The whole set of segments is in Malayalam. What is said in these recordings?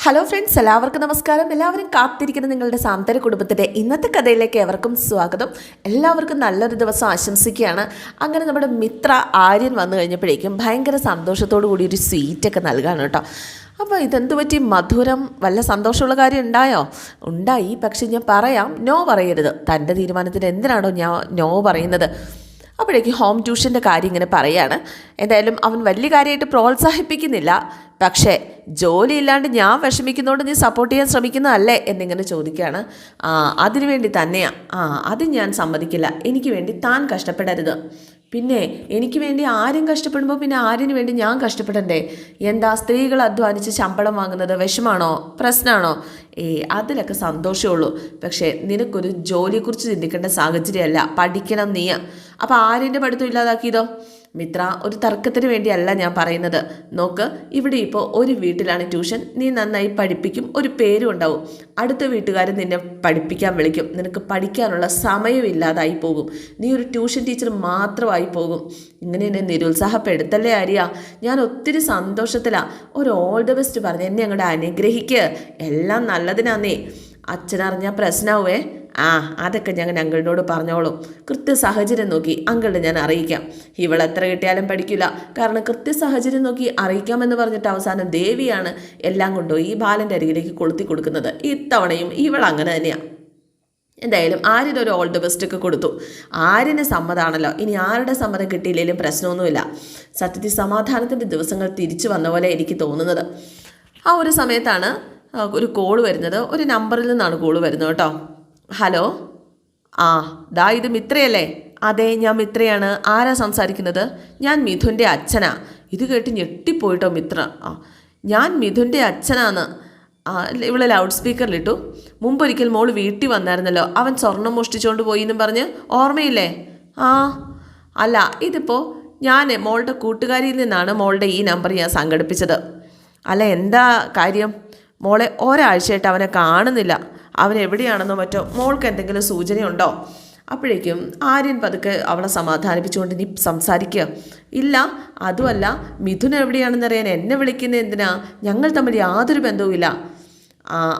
ഹലോ ഫ്രണ്ട്സ് എല്ലാവർക്കും നമസ്കാരം. എല്ലാവരും കാത്തിരിക്കുന്ന നിങ്ങളുടെ സാന്ത്വന കുടുംബത്തിന്റെ ഇന്നത്തെ കഥയിലേക്ക് എവർക്കും സ്വാഗതം. എല്ലാവർക്കും നല്ലൊരു ദിവസം ആശംസിക്കുകയാണ്. അങ്ങനെ നമ്മുടെ മിത്ര ആര്യൻ വന്നു കഴിഞ്ഞപ്പോഴേക്കും ഭയങ്കര സന്തോഷത്തോടു കൂടി ഒരു സ്വീറ്റൊക്കെ നൽകാണ് കേട്ടോ. അപ്പോൾ ഇതെന്ത് പറ്റി? മധുരം? വല്ല സന്തോഷമുള്ള കാര്യം ഉണ്ടായോ? ഉണ്ടായി. പക്ഷെ ഞാൻ പറയാം നോ പറയരുത്. തന്റെ തീരുമാനത്തിന് എന്തിനാണോ ഞാൻ നോ പറയുന്നത്? അപ്പോഴേക്കും ഹോം ട്യൂഷന്റെ കാര്യം ഇങ്ങനെ പറയാണ്. എന്തായാലും അവൻ വലിയ കാര്യമായിട്ട് പ്രോത്സാഹിപ്പിക്കുന്നില്ല. പക്ഷേ ജോലി ഇല്ലാണ്ട് ഞാൻ വിഷമിക്കുന്നതുകൊണ്ട് നീ സപ്പോർട്ട് ചെയ്യാൻ ശ്രമിക്കുന്നതല്ലേ എന്നിങ്ങനെ ചോദിക്കുകയാണ്. ആ അതിനു വേണ്ടി തന്നെയാ. ആ അത് ഞാൻ സമ്മതിക്കില്ല. എനിക്ക് വേണ്ടി താൻ കഷ്ടപ്പെടരുത്. പിന്നെ എനിക്ക് വേണ്ടി ആരും കഷ്ടപ്പെടുമ്പോൾ പിന്നെ ആരിനു വേണ്ടി ഞാൻ കഷ്ടപ്പെടണ്ടേ? എന്താ സ്ത്രീകൾ അധ്വാനിച്ച് ശമ്പളം വാങ്ങുന്നത് വിഷമാണോ? പ്രശ്നമാണോ ഏ അതിലൊക്കെ സന്തോഷമുള്ളൂ. പക്ഷേ നിനക്കൊരു ജോലിയെക്കുറിച്ച് ചിന്തിക്കേണ്ട സാഹചര്യമല്ല. പഠിക്കണം നീ അപ്പോൾ ആരിന്റെ പഠിത്തം ഇല്ലാതാക്കിയതോ? മിത്ര ഒരു തർക്കത്തിന് വേണ്ടിയല്ല ഞാൻ പറയുന്നത്. നോക്ക് ഇവിടെ ഇപ്പോൾ ഒരു വീട്ടിലാണ് ട്യൂഷൻ. നീ നന്നായി പഠിപ്പിക്കും ഒരു പേരും ഉണ്ടാവും അടുത്ത വീട്ടുകാർ നിന്നെ പഠിപ്പിക്കാൻ വിളിക്കും. നിനക്ക് പഠിക്കാനുള്ള സമയമില്ലാതായി പോകും. നീ ഒരു ട്യൂഷൻ ടീച്ചർ മാത്രമായി പോകും. ഇങ്ങനെ എന്നെ നിരുത്സാഹപ്പെടുത്തല്ലേ ആര്യ? ഞാൻ ഒത്തിരി സന്തോഷത്തിലാണ് ഒരു ഓൾ ദ ബെസ്റ്റ് പറഞ്ഞ് എന്നെ അങ്ങോട്ട് അനുഗ്രഹിക്കുക എല്ലാം നല്ലതിനാന്നേ. അച്ഛനറിഞ്ഞാൽ പ്രശ്നമാവേ ആ അതൊക്കെ ഞങ്ങൾ അങ്കിളിനോട് പറഞ്ഞോളും. കൃത്യ സാഹചര്യം നോക്കി അങ്കിളിനെ ഞാൻ അറിയിക്കാം. ഇവൾ എത്ര കിട്ടിയാലും പഠിക്കില്ല. കാരണം കൃത്യ സാഹചര്യം നോക്കി അറിയിക്കാമെന്ന് പറഞ്ഞിട്ട് അവസാനം ദേവിയാണ് എല്ലാം കൊണ്ടുപോയി ഈ ബാലന്റെ അരികിലേക്ക് കൊളുത്തി കൊടുക്കുന്നത്. ഇത്തവണയും ഇവൾ അങ്ങനെ തന്നെയാണ് എന്തായാലും ആര്യന് ഒരു ഓൾ ദി ബെസ്റ്റ് ഒക്കെ കൊടുത്തു. ആര്യന് സമ്മതമാണല്ലോ ഇനി ആരുടെ സമ്മതം കിട്ടിയില്ലെങ്കിലും പ്രശ്നമൊന്നുമില്ല. സത്യത്തിൽ സമാധാനത്തിന്റെ ദിവസങ്ങൾ തിരിച്ചു വന്ന പോലെ എനിക്ക് തോന്നുന്നത്. ആ ഒരു സമയത്താണ് ഒരു കോൾ വരുന്നത്. ഒരു നമ്പറിൽ നിന്നാണ് കോൾ വരുന്നത് കേട്ടോ. ഹലോ? ആ ദാ ഇത് മിത്രയല്ലേ? അതെ ഞാൻ മിത്രയാണ്. ആരാ സംസാരിക്കുന്നത്? ഞാൻ മിഥുന്റെ അച്ഛനാ. ഇത് കേട്ട് ഞെട്ടിപ്പോയിട്ടോ മിത്ര? ആ ഞാൻ മിഥുന്റെ അച്ഛനാന്ന്. ആ ഇവിടെ ലൗഡ് സ്പീക്കറിലിട്ടു. മുമ്പൊരിക്കൽ മോൾ വീട്ടിൽ വന്നായിരുന്നല്ലോ. അവൻ സ്വർണം മോഷ്ടിച്ചുകൊണ്ട് പോയി എന്നും പറഞ്ഞ്. ഓർമ്മയില്ലേ? ആ അല്ല ഇതിപ്പോൾ ഞാൻ മോളുടെ കൂട്ടുകാരിയിൽ നിന്നാണ് മോളുടെ ഈ നമ്പർ ഞാൻ സംഘടിപ്പിച്ചത്. അല്ല എന്താ കാര്യം? മോളെ ഒരാഴ്ചയായിട്ട് അവനെ കാണുന്നില്ല. അവൻ എവിടെയാണെന്നോ മറ്റോ മോൾക്ക് എന്തെങ്കിലും സൂചനയുണ്ടോ? അപ്പോഴേക്കും ആര്യൻ പതുക്കെ അവളെ സമാധാനിപ്പിച്ചുകൊണ്ട് നീ സംസാരിക്കുക ഇല്ല അതുമല്ല മിഥുൻ എവിടെയാണെന്നറിയാൻ എന്നെ വിളിക്കുന്ന എന്തിനാ? ഞങ്ങൾ തമ്മിൽ യാതൊരു ബന്ധവുമില്ല.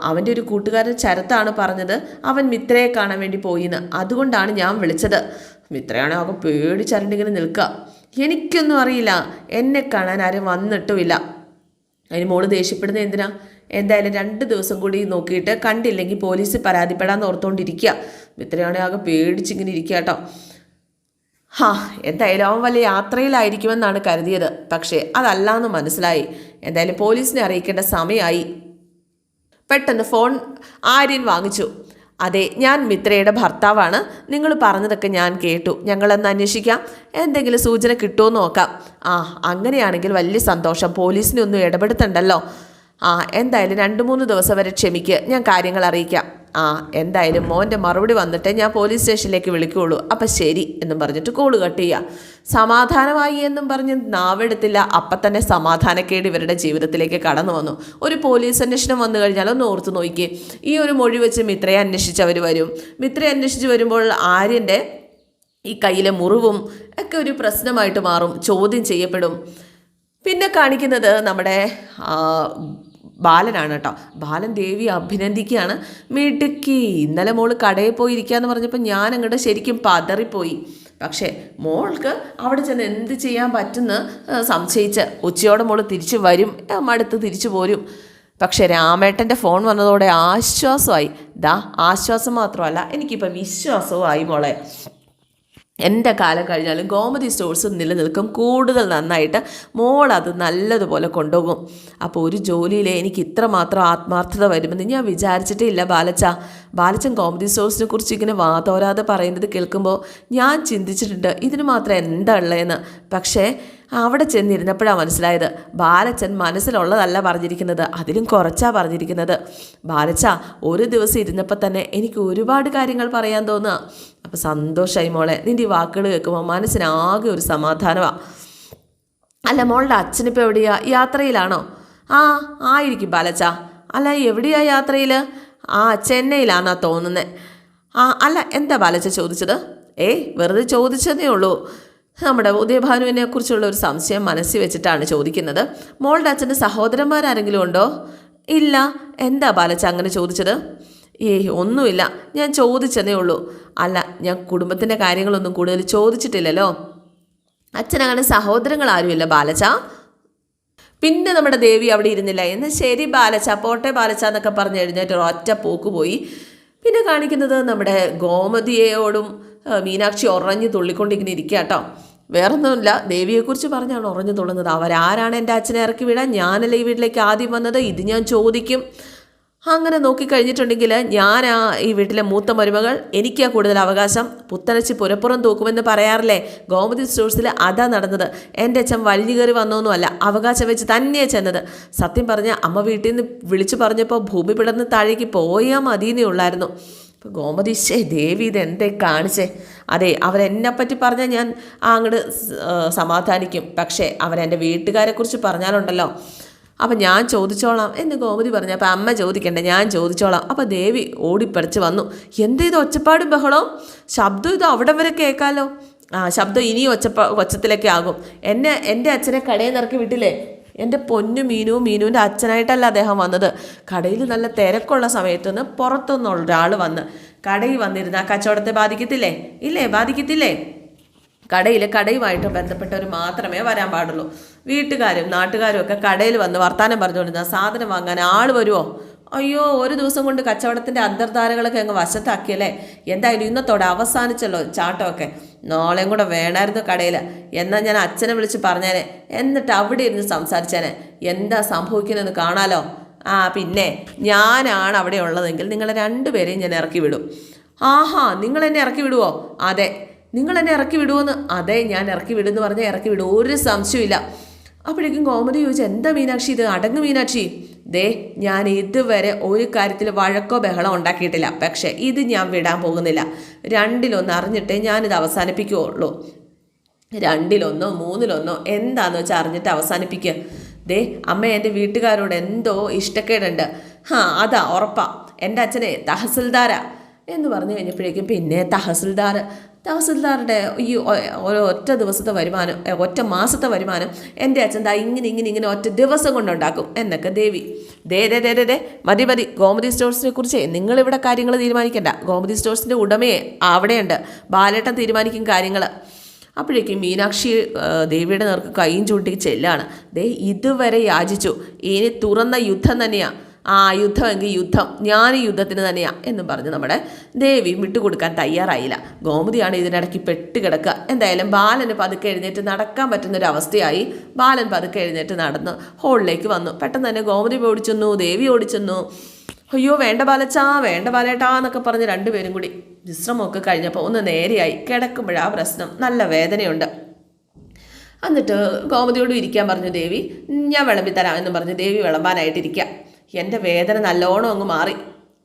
അവന്റെ ഒരു കൂട്ടുകാരൻ ചരത്താണ് പറഞ്ഞത്. അവൻ മിത്രയെ കാണാൻ വേണ്ടി പോയിന്ന്. അതുകൊണ്ടാണ് ഞാൻ വിളിച്ചത്. മിത്രയാണോ അവൻ പേടി പേടിച്ചരണ്ടിങ്ങനെ നിൽക്കുക എനിക്കൊന്നും അറിയില്ല. എന്നെ കാണാൻ ആരും വന്നിട്ടുമില്ല. അതിന് മോൾ ദേഷ്യപ്പെടുന്നത് എന്തിനാ? എന്തായാലും രണ്ട് ദിവസം കൂടി നോക്കിയിട്ട് കണ്ടില്ലെങ്കിൽ പോലീസ് പരാതിപ്പെടാൻ ഓർത്തുകൊണ്ടിരിക്കുക മിത്രയാണെ ആകെ പേടിച്ചിങ്ങനെ ഇരിക്കുക കേട്ടോ. ഹാ എന്തായാലും അവൻ വലിയ യാത്രയിലായിരിക്കുമെന്നാണ് കരുതിയത്. പക്ഷേ അതല്ലാന്ന് മനസ്സിലായി. എന്തായാലും പോലീസിനെ അറിയിക്കേണ്ട സമയമായി. പെട്ടെന്ന് ഫോൺ ആര്യൻ വാങ്ങിച്ചു. അതെ ഞാൻ മിത്രയുടെ ഭർത്താവാണ്. നിങ്ങൾ പറഞ്ഞതൊക്കെ ഞാൻ കേട്ടു. ഞങ്ങളൊന്ന് അന്വേഷിക്കാം. എന്തെങ്കിലും സൂചന കിട്ടുമോ നോക്കാം. ആ അങ്ങനെയാണെങ്കിൽ വലിയ സന്തോഷം. പോലീസിനെ ഒന്നും ഇടപെടുത്തണ്ടല്ലോ. ആ എന്തായാലും രണ്ട് മൂന്ന് ദിവസം വരെ ക്ഷമിക്ക്. ഞാൻ കാര്യങ്ങൾ അറിയിക്കാം. ആ എന്തായാലും മോന്റെ മറുപടി വന്നിട്ട് ഞാൻ പോലീസ് സ്റ്റേഷനിലേക്ക് വിളിക്കുകയുള്ളൂ. അപ്പം ശരി എന്നും പറഞ്ഞിട്ട് കോൾ കട്ട് ചെയ്യുക സമാധാനമായി എന്നും പറഞ്ഞ് നാവെടുത്തില്ല. അപ്പം തന്നെ സമാധാനക്കേട് ഇവരുടെ ജീവിതത്തിലേക്ക് കടന്നു വന്നു. ഒരു പോലീസ് അന്വേഷണം വന്നു കഴിഞ്ഞാൽ ഒന്ന് ഓർത്ത് നോക്കി ഈ ഒരു മൊഴി വെച്ച് മിത്രയെ അന്വേഷിച്ച് അവർ വരും. മിത്രയെ അന്വേഷിച്ച് വരുമ്പോൾ ആര്യന്റെ ഈ കയ്യിലെ മുറിവും ഒക്കെ ഒരു പ്രശ്നമായിട്ട് മാറും. ചോദ്യം ചെയ്യപ്പെടും. പിന്നെ കാണിക്കുന്നത് നമ്മുടെ ബാലനാണ് കേട്ടോ. ബാലൻ ദേവി അഭിനന്ദിക്കുകയാണ്. മിടുക്കി. ഇന്നലെ മോൾ കടയിൽ പോയി ഇരിക്കാന്ന് പറഞ്ഞപ്പോൾ ഞാൻ അങ്ങോട്ട് ശരിക്കും പതറിപ്പോയി. പക്ഷേ മോൾക്ക് അവിടെ ചെന്ന് എന്ത് ചെയ്യാൻ പറ്റുമെന്ന് ആ, സംശയിച്ച് ഉച്ചയോടെ മോൾ തിരിച്ചു വരും. മടുത്ത് തിരിച്ചു പോരും. പക്ഷേ രാമേട്ടന്റെ ഫോൺ വന്നതോടെ ആശ്വാസമായി. ദാ ആശ്വാസം മാത്രമല്ല എനിക്കിപ്പോൾ വിശ്വാസവുമായി മോളെ. എന്റെ കാലം കഴിഞ്ഞാലും ഗോമതി സ്റ്റോഴ്സ് നിലനിൽക്കും കൂടുതൽ നന്നായിട്ട് മോൾ അത് നല്ലതുപോലെ കൊണ്ടുപോകും. അപ്പോൾ ഒരു ജോലിയിൽ എനിക്ക് ഇത്രമാത്രം ആത്മാർത്ഥത വരുമെന്ന് ഞാൻ വിചാരിച്ചിട്ടേ ഇല്ല ബാലച്ച. ബാലച്ചൻ കോമഡി ഷോസിനെ കുറിച്ച് ഇങ്ങനെ വാതോരാതെ പറയുന്നത് കേൾക്കുമ്പോൾ ഞാൻ ചിന്തിച്ചിട്ടുണ്ട് ഇതിന് മാത്രം എന്താ ഉള്ളതെന്ന് പക്ഷേ അവിടെ ചെന്നിരുന്നപ്പോഴാണ് മനസ്സിലായത് ബാലച്ചൻ മനസ്സിലുള്ളതല്ല പറഞ്ഞിരിക്കുന്നത് അതിലും കുറച്ചാണ് പറഞ്ഞിരിക്കുന്നത്. ബാലച്ച ഒരു ദിവസം ഇരുന്നപ്പോൾ തന്നെ എനിക്ക് ഒരുപാട് കാര്യങ്ങൾ പറയാൻ തോന്നുക അപ്പോൾ സന്തോഷമായി മോളെ നിന്റെ ഈ വാക്കുകൾ കേൾക്കുമ്പോൾ മനസ്സിനാകെ ഒരു സമാധാനമാണ് അല്ല മോളുടെ അച്ഛനിപ്പോൾ എവിടെയാ? യാത്രയിലാണോ? ആ ആയിരിക്കും ബാലച്ച. അല്ല എവിടെയാ യാത്രയിൽ ആ ചെന്നൈയിലാണെന്നാ തോന്നുന്നത് ആ അല്ല എന്താ ബാലച്ച ചോദിച്ചത്? ഏയ് വെറുതെ ചോദിച്ചതേ ഉള്ളൂ. നമ്മുടെ ഉദയഭാനുവിനെ കുറിച്ചുള്ള ഒരു സംശയം മനസ്സിൽ വെച്ചിട്ടാണ് ചോദിക്കുന്നത്. മോളുടെ അച്ഛന്റെ സഹോദരന്മാരാരെങ്കിലും ഉണ്ടോ? ഇല്ല. എന്താ ബാലച്ച അങ്ങനെ ചോദിച്ചത്? ഏയ് ഒന്നുമില്ല. ഞാൻ ചോദിച്ചതേ ഉള്ളൂ. അല്ല ഞാൻ കുടുംബത്തിന്റെ കാര്യങ്ങളൊന്നും കൂടുതൽ ചോദിച്ചിട്ടില്ലല്ലോ. അച്ഛനങ്ങനെ സഹോദരങ്ങൾ ആരുമില്ല ബാലച്ച? പിന്നെ നമ്മുടെ ദേവി അവിടെ ഇരുന്നില്ല. എന്ന് ശരി ബാലച്ച പോട്ടെ ബാലച്ച എന്നൊക്കെ പറഞ്ഞ് എഴുന്നേറ്റ് ഒറ്റ പോക്ക് പോയി. പിന്നെ കാണിക്കുന്നത് നമ്മുടെ ഗോമതിയോടും മീനാക്ഷി ഉറഞ്ഞു തുള്ളിക്കൊണ്ടിങ്ങനെ ഇരിക്കുക കേട്ടോ. വേറൊന്നുമില്ല ദേവിയെക്കുറിച്ച് പറഞ്ഞാണ് ഉറഞ്ഞു തുള്ളുന്നത്. അവരാരാണ് എന്റെ അച്ഛനെ ഇറക്കി വിടാൻ? ഞാനല്ലേ ഈ വീട്ടിലേക്ക് ആദ്യം വന്നത്? ഇത് ഞാൻ ചോദിക്കും. അങ്ങനെ നോക്കിക്കഴിഞ്ഞിട്ടുണ്ടെങ്കിൽ ഞാൻ ആ ഈ വീട്ടിലെ മൂത്ത മരുമകൾ എനിക്കാ കൂടുതൽ അവകാശം. പുത്തനച്ചി പുരപ്പുറം തൂക്കുമെന്ന് പറയാറില്ലേ? ഗോമതി സ്റ്റോഴ്സിൽ അതാ നടന്നത്. എന്റെ അച്ഛൻ വലിഞ്ഞു കയറി വന്നൊന്നുമല്ല അവകാശം വെച്ച് തന്നെയാണ് ചെന്നത്. സത്യം പറഞ്ഞ അമ്മ വീട്ടിൽ നിന്ന് വിളിച്ചു പറഞ്ഞപ്പോൾ ഭൂമി പിടർന്ന് താഴേക്ക് പോയാൽ മതിയെന്നേ ഉള്ളായിരുന്നു. അപ്പോൾ ഗോമതി ശേ ദേവി ഇത് എന്തേ കാണിച്ചേ? അതെ അവരെന്നെപ്പറ്റി പറഞ്ഞാൽ ഞാൻ അങ്ങോട്ട് സമാധാനിക്കും. പക്ഷേ അവരെന്റെ വീട്ടുകാരെക്കുറിച്ച് പറഞ്ഞാലുണ്ടല്ലോ. അപ്പം ഞാൻ ചോദിച്ചോളാം. എന്ന് ഗോമതി പറഞ്ഞു. അപ്പം അമ്മ ചോദിക്കണ്ടേ? ഞാൻ ചോദിച്ചോളാം. അപ്പം ദേവി ഓടിപ്പറിച്ച് വന്നു. എന്ത് ഇത് ഒച്ചപ്പാടും ബഹളവും? ശബ്ദം ഇത് അവിടെ വരെ കേൾക്കാമല്ലോ ആ ശബ്ദം ഇനിയും ഒച്ചപ്പ ഒച്ചത്തിലൊക്കെ ആകും. എന്നെ എന്റെ അച്ഛനെ കടയിൽ നിറക്കി വിട്ടില്ലേ? എന്റെ പൊന്നു മീനു മീനുവിന്റെ അച്ഛനായിട്ടല്ല അദ്ദേഹം വന്നത്. കടയിൽ നല്ല തിരക്കുള്ള സമയത്ത് നിന്ന് പുറത്തുനിന്നുള്ള ഒരാൾ വന്ന് കടയിൽ വന്നിരുന്ന. ആ കച്ചവടത്തെ ബാധിക്കത്തില്ലേ? ഇല്ലേ? ബാധിക്കത്തില്ലേ? കടയിൽ കടയുമായിട്ട് ബന്ധപ്പെട്ടവർ മാത്രമേ വരാൻ പാടുള്ളൂ. വീട്ടുകാരും നാട്ടുകാരും ഒക്കെ കടയിൽ വന്ന് വർത്തമാനം പറഞ്ഞുകൊണ്ടിരുന്ന സാധനം വാങ്ങാൻ ആൾ വരുമോ അയ്യോ ഒരു ദിവസം കൊണ്ട് കച്ചവടത്തിന്റെ അന്തർധാരകളൊക്കെ അങ്ങ് വശത്താക്കിയല്ലേ എന്തായാലും ഇന്നത്തോടെ അവസാനിച്ചല്ലോ ചാട്ടമൊക്കെ. നാളെയും കൂടെ വേണമായിരുന്നു കടയിൽ എന്നാൽ ഞാൻ അച്ഛനെ വിളിച്ച് പറഞ്ഞേനെ. എന്നിട്ട് അവിടെ ഇരുന്ന് സംസാരിച്ചേനെ. എന്താ സംഭവിക്കുന്നതെന്ന് കാണാലോ? ആ പിന്നെ ഞാനാണ് അവിടെ ഉള്ളതെങ്കിൽ നിങ്ങളെ രണ്ടുപേരെയും ഞാൻ ഇറക്കി വിടും. ആഹാ നിങ്ങൾ എന്നെ ഇറക്കി വിടുവോ? അതെ. നിങ്ങൾ എന്നെ ഇറക്കി വിടുമെന്ന് അതെ ഞാൻ ഇറക്കി വിടുമെന്ന് പറഞ്ഞാൽ ഇറക്കി വിടും. ഒരു സംശയമില്ല അപ്പോഴേക്കും കോമതി ചോദിച്ചു എന്താ മീനാക്ഷി ഇത്? അടങ്ങ് മീനാക്ഷി. ദേ ഞാൻ ഇതുവരെ ഒരു കാര്യത്തിൽ വഴക്കോ ബഹളോ ഉണ്ടാക്കിയിട്ടില്ല. പക്ഷേ ഇത് ഞാൻ വിടാൻ പോകുന്നില്ല. രണ്ടിലൊന്ന് അറിഞ്ഞിട്ടേ ഞാനിത് അവസാനിപ്പിക്കുകയുള്ളൂ രണ്ടിലൊന്നോ മൂന്നിലൊന്നോ എന്താന്ന് വെച്ചാൽ അറിഞ്ഞിട്ട് അവസാനിപ്പിക്കുക ദേ അമ്മ എന്റെ വീട്ടുകാരോട് എന്തോ ഇഷ്ടക്കേടുണ്ട്. ഹാ അതാ ഉറപ്പാ. എന്റെ അച്ഛനെ തഹസിൽദാരാ. എന്ന് പറഞ്ഞു കഴിഞ്ഞപ്പോഴേക്കും പിന്നെ തഹസിൽദാർ തഹസിൽദാറുടെ ഈ ഓരോ ഒറ്റ ദിവസത്തെ വരുമാനം ഒറ്റ മാസത്തെ വരുമാനം എന്റെ അച്ഛൻ ദാ ഇങ്ങനെ ഇങ്ങനെ ഇങ്ങനെ ഒറ്റ ദിവസം കൊണ്ടുണ്ടാക്കും എന്നൊക്കെ ദേവി. ദേ ദേ ദേ ദേ മതി മതി ഗോമതി സ്റ്റോഴ്സിനെ കുറിച്ച് നിങ്ങളിവിടെ കാര്യങ്ങൾ തീരുമാനിക്കണ്ട. ഗോമതി സ്റ്റോഴ്സിന്റെ ഉടമയെ അവിടെയുണ്ട്. ബാലേട്ടൻ തീരുമാനിക്കും കാര്യങ്ങൾ. അപ്പോഴേക്കും മീനാക്ഷി ദേവിയുടെ നേർക്ക് കൈയും ചൂണ്ടി ചെല്ലാണ്. ദേ ഇതുവരെ യാചിച്ചു. ഇനി തുറന്ന യുദ്ധം തന്നെയാ. ആ യുദ്ധമെങ്കിൽ യുദ്ധം. ഞാൻ ഈ യുദ്ധത്തിന് തന്നെയാണ് എന്ന് പറഞ്ഞ് നമ്മുടെ ദേവി വിട്ടുകൊടുക്കാൻ തയ്യാറായില്ല. ഗോമതിയാണ് ഇതിനിടയ്ക്ക് പെട്ട് കിടക്കുക. എന്തായാലും ബാലന് പതുക്കെ എഴുന്നേറ്റ് നടക്കാൻ പറ്റുന്ന ഒരു അവസ്ഥയായി. ബാലൻ പതുക്കെ എഴുന്നേറ്റ് നടന്ന് ഹോളിലേക്ക് വന്നു. പെട്ടെന്ന് തന്നെ ഗോമതി ഓടിച്ചെന്നു ദേവി ഓടിച്ചെന്നു അയ്യോ വേണ്ട ബാലച്ചാ വേണ്ട ബാലേട്ടാ എന്നൊക്കെ പറഞ്ഞ് രണ്ടുപേരും കൂടി വിശ്രമമൊക്കെ കഴിഞ്ഞപ്പോൾ ഒന്ന് നേരെയായി. കിടക്കുമ്പോഴാ പ്രശ്നം. നല്ല വേദനയുണ്ട്. എന്നിട്ട് ഗോമതിയോട് ഇരിക്കാൻ പറഞ്ഞു ദേവി ഞാൻ വിളമ്പി തരാം എന്ന് പറഞ്ഞു ദേവി വിളമ്പാനായിട്ടിരിക്കുക. എന്റെ വേദന നല്ലോണം അങ്ങ് മാറി.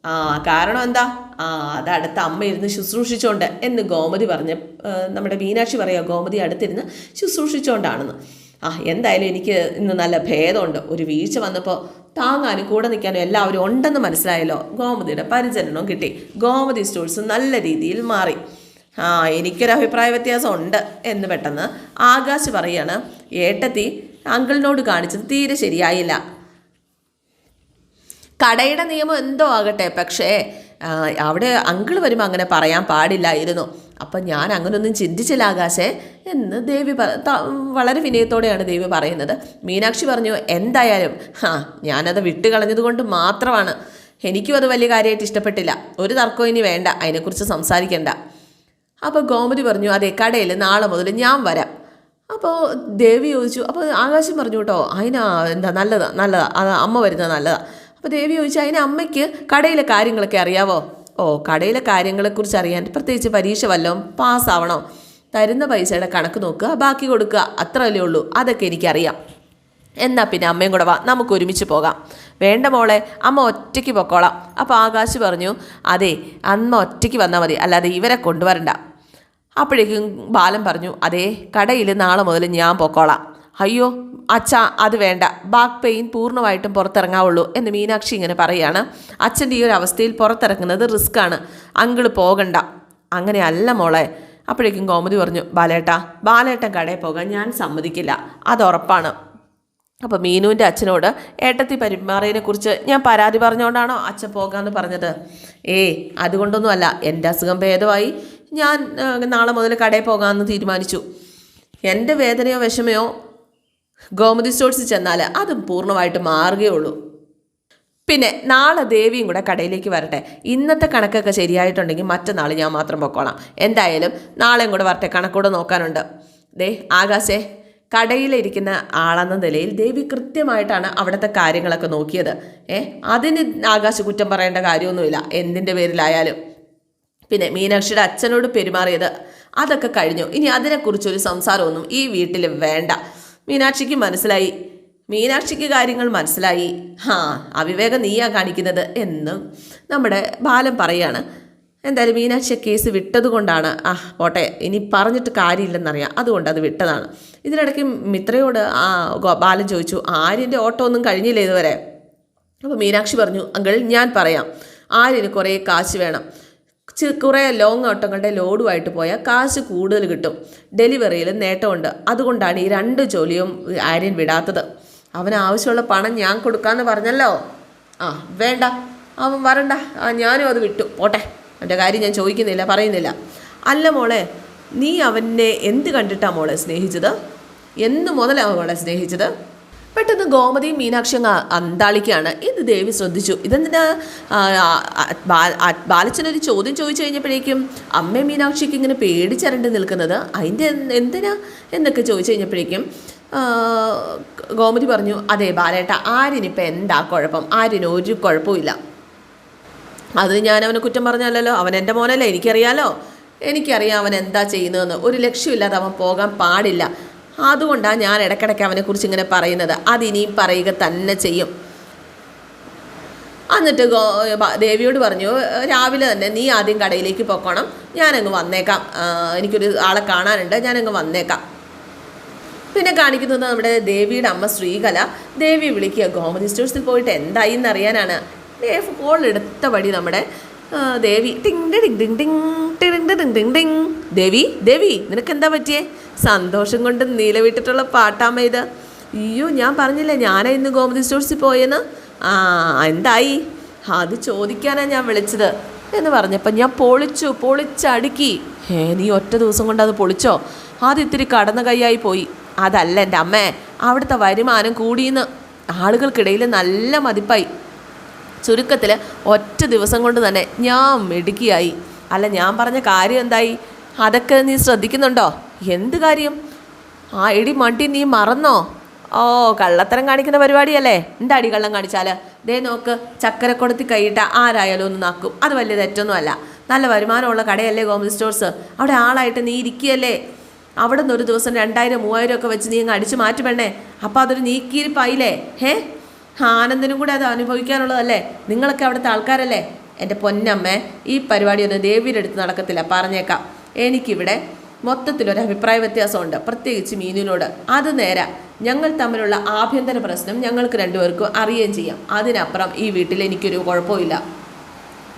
ആ കാരണം എന്താ? ആ അത് അടുത്ത അമ്മ ഇരുന്ന് ശുശ്രൂഷിച്ചോണ്ട് എന്ന് ഗോമതി പറഞ്ഞ് നമ്മുടെ മീനാക്ഷി പറയുക ഗോമതി അടുത്തിരുന്ന് ശുശ്രൂഷിച്ചോണ്ടാണെന്ന്. ആ എന്തായാലും എനിക്ക് ഇന്ന് നല്ല ഭേദമുണ്ട്. ഒരു വീഴ്ച വന്നപ്പോൾ താങ്ങാനും കൂടെ നിൽക്കാനും എല്ലാവരും ഉണ്ടെന്ന് മനസ്സിലായല്ലോ. ഗോമതിയുടെ പരിചരണവും കിട്ടി. ഗോമതി സ്റ്റോഴ്സ് നല്ല രീതിയിൽ മാറി. ആ എനിക്കൊരു അഭിപ്രായ വ്യത്യാസം ഉണ്ട് എന്ന് പെട്ടെന്ന് ആകാശ് പറയാണ് ഏട്ടത്തി അങ്കിളിനോട് കാണിച്ചത് തീരെ ശരിയായില്ല. കടയുടെ നിയമം എന്തോ ആകട്ടെ. പക്ഷേ അവിടെ അങ്കിൾ വരുമ്പോൾ അങ്ങനെ പറയാൻ പാടില്ലായിരുന്നു. അപ്പം ഞാൻ അങ്ങനൊന്നും ചിന്തിച്ചില്ല ആകാശേ എന്ന് ദേവി വളരെ വിനയത്തോടെയാണ് ദേവി പറയുന്നത്. മീനാക്ഷി പറഞ്ഞു എന്തായാലും ഹാ ഞാനത് വിട്ട് കളഞ്ഞതുകൊണ്ട് മാത്രമാണ്. എനിക്കും അത് വലിയ കാര്യമായിട്ട് ഇഷ്ടപ്പെട്ടില്ല. ഒരു തർക്കവും ഇനി വേണ്ട. അതിനെക്കുറിച്ച് സംസാരിക്കേണ്ട. അപ്പോൾ ഗോമതി പറഞ്ഞു അതെ കടയിൽ നാളെ മുതൽ ഞാൻ വരാം. അപ്പോൾ ദേവി ചോദിച്ചു അപ്പോൾ ആകാശം പറഞ്ഞു കേട്ടോ അതിനാ എന്താ നല്ലതാ നല്ലതാ അത് അമ്മ വരുന്നത് നല്ലതാ. അപ്പോൾ ദേവി ചോദിച്ചു അതിന് അമ്മയ്ക്ക് കടയിലെ കാര്യങ്ങളൊക്കെ അറിയാവോ? ഓ കടയിലെ കാര്യങ്ങളെക്കുറിച്ച് അറിയാൻ പ്രത്യേകിച്ച് പരീക്ഷ വല്ലതും പാസ്സാവണോ. തരുന്ന പൈസയുടെ കണക്ക് നോക്കുക ബാക്കി കൊടുക്കുക അത്രയല്ലേ ഉള്ളൂ. അതൊക്കെ എനിക്കറിയാം. എന്നാൽ പിന്നെ അമ്മയും കൂടെ വാ നമുക്ക് ഒരുമിച്ച് പോകാം. വേണ്ട മോളെ അമ്മ ഒറ്റയ്ക്ക് പൊക്കോളാം. അപ്പോൾ ആകാശ് പറഞ്ഞു അതെ അമ്മ ഒറ്റയ്ക്ക് വന്നാൽ മതി അല്ലാതെ ഇവരെ കൊണ്ടുവരണ്ട. അപ്പോഴേക്കും ബാലൻ പറഞ്ഞു അതെ കടയിൽ നാളെ മുതൽ ഞാൻ പൊക്കോളാം. അയ്യോ അച്ഛ അത് വേണ്ട. ബാക്ക് പെയിൻ പൂർണമായിട്ടും പുറത്തിറങ്ങാവുള്ളൂ എന്ന് മീനാക്ഷി ഇങ്ങനെ പറയുകയാണ്. അച്ഛന്റെ ഈ ഒരു അവസ്ഥയിൽ പുറത്തിറങ്ങുന്നത് റിസ്ക്കാണ് അങ്കിൾ പോകണ്ട. അങ്ങനെയല്ല മോളെ. അപ്പോഴേക്കും കോമതി പറഞ്ഞു ബാലേട്ട ബാലേട്ടൻ കടയിൽ പോകാൻ ഞാൻ സമ്മതിക്കില്ല. അത് ഉറപ്പാണ്. അപ്പോൾ മീനുവിന്റെ അച്ഛനോട് ഏട്ടത്തി പരിമാറിയതിനെക്കുറിച്ച് ഞാൻ പരാതി പറഞ്ഞുകൊണ്ടാണോ അച്ഛൻ പോകാമെന്ന് പറഞ്ഞത്? ഏയ് അതുകൊണ്ടൊന്നുമല്ല. എന്റെ അസുഖം ഭേദമായി. ഞാൻ നാളെ മുതൽ കടയിൽ പോകാമെന്ന് തീരുമാനിച്ചു. എന്റെ വേദനയോ വിഷമയോ ഗോമതി സ്റ്റോഴ്സിൽ ചെന്നാൽ അതും പൂർണമായിട്ട് മാറുകയുള്ളൂ. പിന്നെ നാളെ ദേവിയും കൂടെ കടയിലേക്ക് വരട്ടെ. ഇന്നത്തെ കണക്കൊക്കെ ശരിയായിട്ടുണ്ടെങ്കിൽ മറ്റന്നാൾ ഞാൻ മാത്രം പൊക്കോളാം. എന്തായാലും നാളെയും കൂടെ വരട്ടെ കണക്കൂടെ നോക്കാനുണ്ട്. ദേ ആകാശേ കടയിലിരിക്കുന്ന ആളെന്ന നിലയിൽ ദേവി കൃത്യമായിട്ടാണ് അവിടുത്തെ കാര്യങ്ങളൊക്കെ നോക്കിയത്. ഏ അതിന് ആകാശ് കുറ്റം പറയേണ്ട കാര്യമൊന്നുമില്ല. എന്തിന്റെ പേരിലായാലും. പിന്നെ മീനാക്ഷിയുടെ അച്ഛനോട് പെരുമാറിയത് അതൊക്കെ കഴിഞ്ഞു. ഇനി അതിനെക്കുറിച്ചൊരു സംസാരമൊന്നും ഈ വീട്ടിൽ വേണ്ട. മീനാക്ഷിക്ക് മനസ്സിലായി. മീനാക്ഷിക്ക് കാര്യങ്ങൾ മനസ്സിലായി. ഹാ അവിവേകം നീയാ കാണിക്കുന്നത് എന്നും നമ്മുടെ ബാലൻ പറയാണ്. എന്തായാലും മീനാക്ഷി കേസ് വിട്ടത് കൊണ്ടാണ് ആ പോട്ടെ ഇനി പറഞ്ഞിട്ട് കാര്യമില്ലെന്നറിയാം. അതുകൊണ്ട് അത് വിട്ടതാണ്. ഇതിനിടയ്ക്ക് മിത്രയോട് ആ ബാലൻ ചോദിച്ചു ആര്യന്റെ ഓട്ടോ ഒന്നും കഴിഞ്ഞില്ല ഇതുവരെ? അപ്പോൾ മീനാക്ഷി പറഞ്ഞു അങ്കിൾ ഞാൻ പറയാം. ആര്യന് കുറേ കാശ് വേണം. കുറേ ലോങ് ഓട്ടങ്ങളുടെ ലോഡുമായിട്ട് പോയാൽ കാശ് കൂടുതൽ കിട്ടും. ഡെലിവറിയിൽ നേട്ടമുണ്ട്. അതുകൊണ്ടാണ് ഈ രണ്ട് ജോലിയും ആര്യൻ വിടാത്തത്. അവന് ആവശ്യമുള്ള പണം ഞാൻ കൊടുക്കാമെന്ന് പറഞ്ഞല്ലോ. ആ വേണ്ട. അവൻ വരണ്ട. ആ ഞാനും അത് വിട്ടു. പോട്ടെ. അവന്റെ കാര്യം ഞാൻ ചോദിക്കുന്നില്ല പറയുന്നില്ല. അല്ല മോളെ നീ അവനെ എന്ത് കണ്ടിട്ടാണ് മോളെ സ്നേഹിച്ചത്? എന്ന് മുതലാണ് മോളെ സ്നേഹിച്ചത്? പെട്ടെന്ന് ഗോമതിയും മീനാക്ഷി അങ്ങ് അന്താളിക്കുകയാണ്. ഇത് ദേവി ശ്രദ്ധിച്ചു. ഇതെന്തിനാ? ബാലച്ചനൊരു ചോദ്യം ചോദിച്ചു കഴിഞ്ഞപ്പോഴേക്കും അമ്മ മീനാക്ഷിക്ക് ഇങ്ങനെ പേടിച്ചരണ്ട് നിൽക്കുന്നത്. അതിന്റെ എന്തിനാ എന്നൊക്കെ ചോദിച്ചു കഴിഞ്ഞപ്പോഴേക്കും ഗോമതി പറഞ്ഞു അതെ ബാലേട്ട ആരിനിപ്പോൾ എന്താ കുഴപ്പം? ആരിന് ഒരു കുഴപ്പമില്ല അത് ഞാൻ അവനെ കുറ്റം പറഞ്ഞല്ലോ അവൻ എന്റെ മോനല്ലേ? എനിക്കറിയാലോ? എനിക്കറിയാം അവൻ എന്താ ചെയ്യുന്നതെന്ന്. ഒരു ലക്ഷ്യമില്ലാതെ അവൻ പോകാൻ പാടില്ല. അതുകൊണ്ടാണ് ഞാൻ ഇടയ്ക്കിടയ്ക്ക് അവനെക്കുറിച്ച് ഇങ്ങനെ പറയുന്നത്. അതിനിയും പറയുക തന്നെ ചെയ്യും. എന്നിട്ട് ഗോ ദേവിയോട് പറഞ്ഞു രാവിലെ തന്നെ നീ ആദ്യം കടയിലേക്ക് പോക്കണം. ഞാനങ്ങ് വന്നേക്കാം. എനിക്കൊരു ആളെ കാണാനുണ്ട്. ഞാനങ്ങ് വന്നേക്കാം. പിന്നെ കാണിക്കുന്നത് നമ്മുടെ ദേവിയുടെ അമ്മ ശ്രീകല. ദേവി വിളിക്കുക ഗോമതി സ്റ്റോഴ്സിൽ പോയിട്ട് എന്തായി എന്നറിയാനാണ് കോൾ എടുത്ത വഴി നമ്മുടെ ദേവി ടിങ് ടിങ് ടിങ് ടിങ് ടിങ് ഡിങ് ഡിങ് ഡിങ്. ദേവി ദേവി നിനക്ക് എന്താ പറ്റിയേ? സന്തോഷം കൊണ്ട് നീലവിട്ടിട്ടുള്ള പാട്ടാമ്മ ഇത്. അയ്യോ ഞാൻ പറഞ്ഞില്ലേ ഞാനാ ഇന്ന് ഗോമതി സ്റ്റോഴ്സിൽ പോയെന്ന്? ആ എന്തായി? അത് ചോദിക്കാനാണ് ഞാൻ വിളിച്ചത് എന്ന് പറഞ്ഞപ്പോൾ ഞാൻ പൊളിച്ചു പൊളിച്ചടുക്കി. ഏ നീ ഒറ്റ ദിവസം കൊണ്ട് അത് പൊളിച്ചോ? അത് ഇത്തിരി കടന്ന കൈയായി പോയി. അതല്ല എന്റെ അമ്മേ അവിടുത്തെ വരുമാനം കൂടിയെന്ന്. ആളുകൾക്കിടയിൽ നല്ല മതിപ്പായി. ചുരുക്കത്തിൽ ഒറ്റ ദിവസം കൊണ്ട് തന്നെ ഞാൻ മിടുക്കിയായി. അല്ല ഞാൻ പറഞ്ഞ കാര്യം എന്തായി? അതൊക്കെ നീ ശ്രദ്ധിക്കുന്നുണ്ടോ? എന്ത് കാര്യം? ആ എടി മണ്ടി നീ മറന്നോ? ഓ കള്ളത്തരം കാണിക്കുന്ന പരിപാടിയല്ലേ? എന്താ അടി കള്ളം കാണിച്ചാൽ ദേ നോക്ക് ചക്കരക്കൊടുത്തി കൈയിട്ട ആരായാലും ഒന്ന് നാക്കും. അത് വലിയ തെറ്റൊന്നുമല്ല. നല്ല വരുമാനമുള്ള കടയല്ലേ ഗോമതി സ്റ്റോഴ്സ്? അവിടെ ആളായിട്ട് നീ ഇരിക്കുകയല്ലേ? അവിടെ നിന്ന് ഒരു ദിവസം രണ്ടായിരം മൂവായിരം ഒക്കെ വെച്ച് നീ അങ്ങ് അടിച്ചു മാറ്റുമെണ്ണേ അപ്പോൾ അതൊരു നീക്കിയിരിപ്പായില്ലേ? ഹേ? ആനന്ദനും കൂടെ അത് അനുഭവിക്കാനുള്ളതല്ലേ? നിങ്ങളൊക്കെ അവിടുത്തെ ആൾക്കാരല്ലേ? എന്റെ പൊന്നമ്മേ ഈ പരിപാടിയൊന്നും ദേവിയുടെ അടുത്ത് നടക്കത്തില്ല പറഞ്ഞേക്കാം. എനിക്കിവിടെ മൊത്തത്തിലൊരു അഭിപ്രായ വ്യത്യാസമുണ്ട്. പ്രത്യേകിച്ച് മീനുവിനോട്. അത് നേരെ. ഞങ്ങൾ തമ്മിലുള്ള ആഭ്യന്തര പ്രശ്നം ഞങ്ങൾക്ക് രണ്ടുപേർക്കും അറിയുകയും ചെയ്യാം. അതിനപ്പുറം ഈ വീട്ടിൽ എനിക്കൊരു കുഴപ്പമില്ല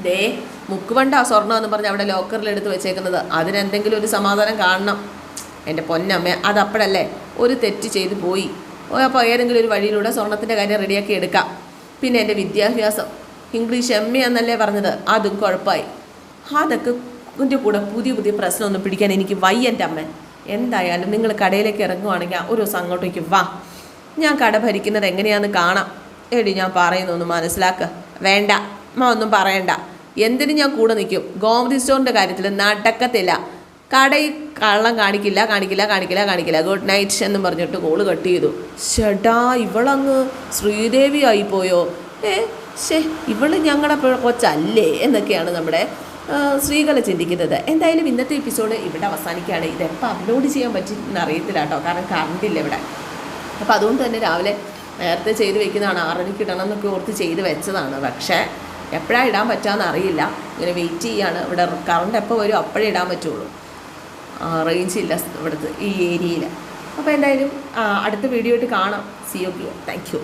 ദേ മുക്കുവണ്ട സ്വർണം എന്ന് പറഞ്ഞ് അവിടെ ലോക്കറിൽ എടുത്ത് വെച്ചേക്കുന്നത്. അതിനെന്തെങ്കിലും ഒരു സമാധാനം കാണണം. എന്റെ പൊന്നമ്മ അതപ്പോഴല്ലേ? ഒരു തെറ്റ് ചെയ്ത് പോയി. അപ്പോൾ ഏതെങ്കിലും ഒരു വഴിയിലൂടെ സ്വർണത്തിന്റെ കാര്യം റെഡിയാക്കി എടുക്കാം. പിന്നെ എന്റെ വിദ്യാഭ്യാസം. ഇംഗ്ലീഷ് എം എ എന്നല്ലേ പറഞ്ഞത്? അതും കുഴപ്പമായി. അതൊക്കെ ഇതിന്റെ കൂടെ പുതിയ പുതിയ പ്രശ്നമൊന്നും പിടിക്കാൻ എനിക്ക് വയ്യ എന്റെ അമ്മ എന്തായാലും നിങ്ങൾ കടയിലേക്ക് ഇറങ്ങുവാണെങ്കിൽ ഒരു ദിവസം അങ്ങോട്ടേക്ക് വാ. ഞാൻ കട ഭരിക്കുന്നത് എങ്ങനെയാണെന്ന് കാണാം. എടി ഞാൻ പറയുന്നൊന്ന് മനസ്സിലാക്കുക വേണ്ട അമ്മ ഒന്നും പറയണ്ട. എന്തിനും ഞാൻ കൂടെ നിൽക്കും? ഗോമതി സ്റ്റോറിന്റെ കാര്യത്തിൽ നടക്കത്തില്ല. കടയിൽ കള്ളം കാണിക്കില്ല കാണിക്കില്ല കാണിക്കില്ല കാണിക്കില്ല. ഗുഡ് നൈറ്റ് എന്ന് പറഞ്ഞിട്ട് കോൾ കട്ട് ചെയ്തു. ചേട്ടാ ഇവളങ്ങ് ശ്രീദേവി ആയിപ്പോയോ ഏ ശേ ഇവൾ ഞങ്ങളുടെ കൊച്ചല്ലേ എന്നൊക്കെയാണ് നമ്മുടെ സ്ത്രീകളെ ചിന്തിക്കുന്നത്. എന്തായാലും ഇന്നത്തെ എപ്പിസോഡ് ഇവിടെ അവസാനിക്കുകയാണ്. ഇതെപ്പോൾ അപ്ലോഡ് ചെയ്യാൻ പറ്റുമെന്ന് അറിയത്തില്ല കേട്ടോ. കാരണം കറണ്ട് ഇല്ല ഇവിടെ. അപ്പോൾ അതുകൊണ്ട് തന്നെ രാവിലെ നേരത്തെ ചെയ്ത് വെക്കുന്നതാണ്. ആറരയ്ക്ക് ഇടണം എന്നൊക്കെ ഓർത്ത് ചെയ്ത് വെച്ചതാണ്. പക്ഷേ എപ്പോഴാണ് ഇടാൻ പറ്റാമെന്ന് അറിയില്ല. ഇങ്ങനെ വെയിറ്റ് ചെയ്യാണ്. ഇവിടെ കറണ്ട് എപ്പോൾ വരും അപ്പോഴേ ഇടാൻ പറ്റുള്ളൂ. റേഞ്ച് ഇല്ല ഇവിടുത്തെ ഈ ഏരിയയിൽ അപ്പോൾ എന്തായാലും അടുത്ത വീഡിയോ ആയിട്ട് കാണാം. C you thank you